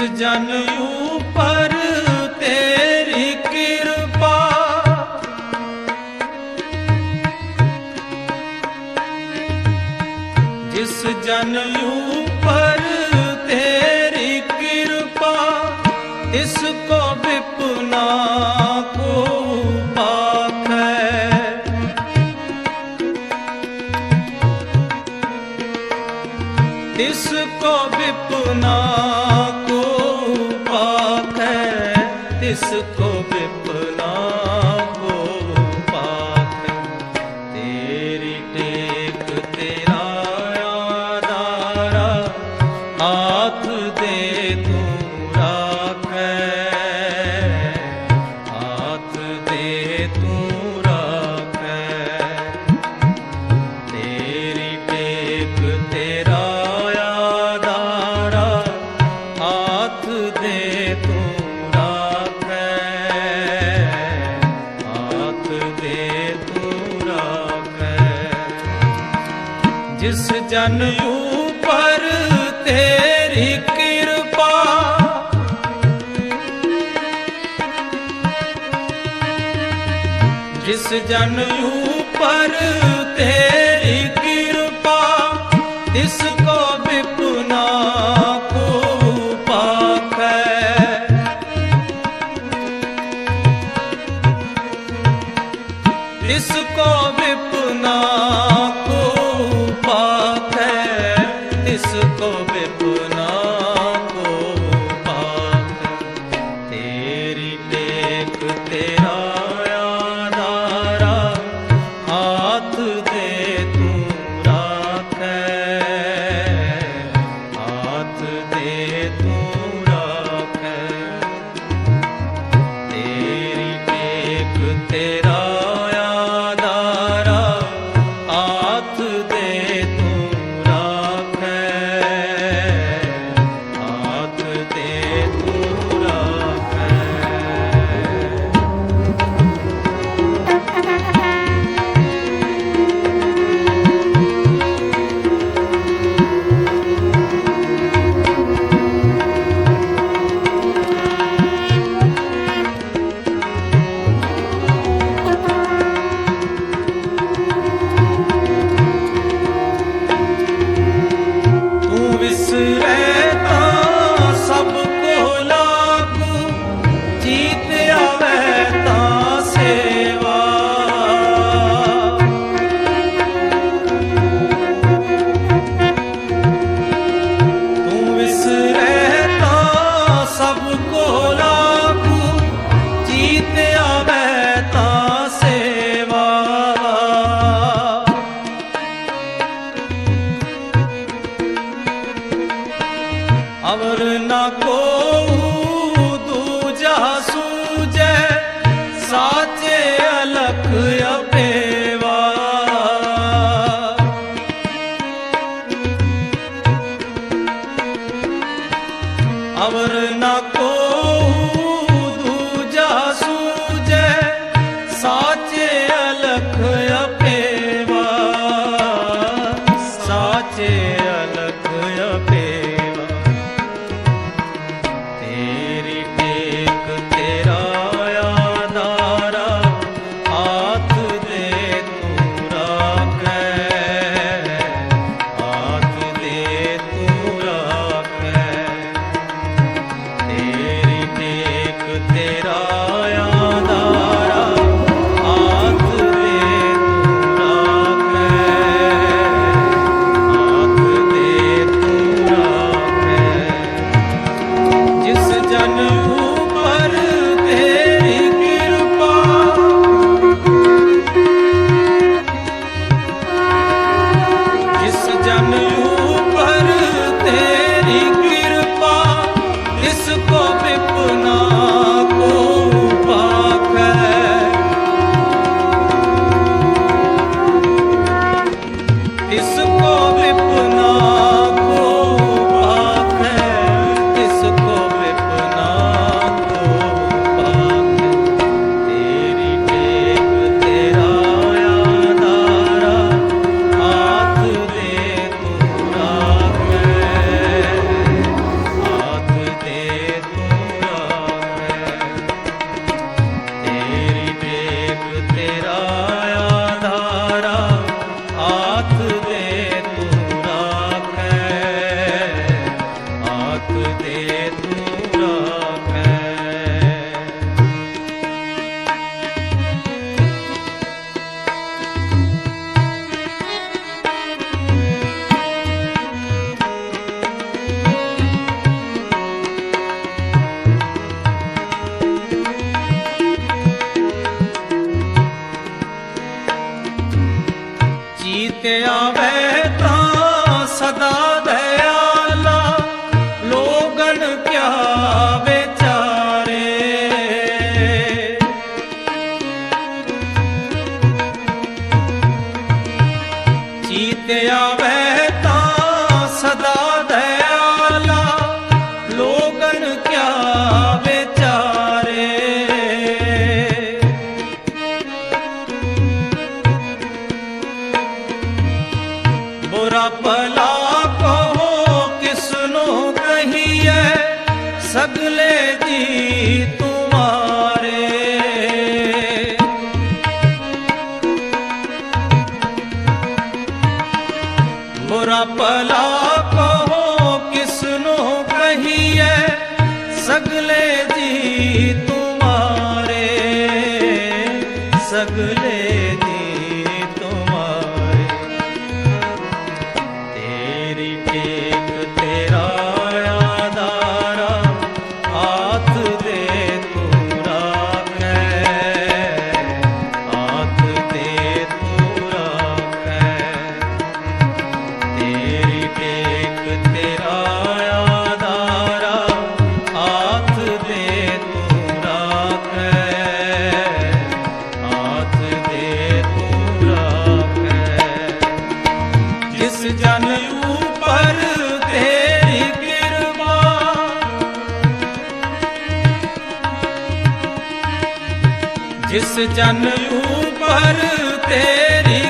ਜਨ ਉਪਰ ਤੇਰੀ ਕਿਰਪਾ। ਜਿਸ ਜਨ ਉਪਰ ਤੇਰੀ ਕਿਰਪਾ, ਇਸ ਕੋ ਵਿਪਨਾ ਕੋ ਪਾਖੈ ਇਸ ਕੋ ਵਿਪਨਾ जिसको ਜਿਸ ਜਨ ਉਪਰ ਤੇਰੀ ਕਿਰਪਾ। ਜਿਸ ਜਨ ਉਪਰ ਤੇਰੀ ਕਿਰਪਾ, ਤਿਸ ਕੋ ਬਿਪਨਾ ਕੋ ਪਾਖੈ। ਤਿਸ ਕੋ ਬਿਪਨਾ ਕੋ प्यावे ਸਗਲੇ ਦੀ ਤੁਮਾਰੇ। ਮੁਰਾ ਪਲਾ ਕਹੋ ਕਿਸ ਨੂੰ ਕਹੀਏ ਸਗਲੇ ਦੀ ਜਿਸ ਜਨ ਉਪਰ ਤੇਰੀ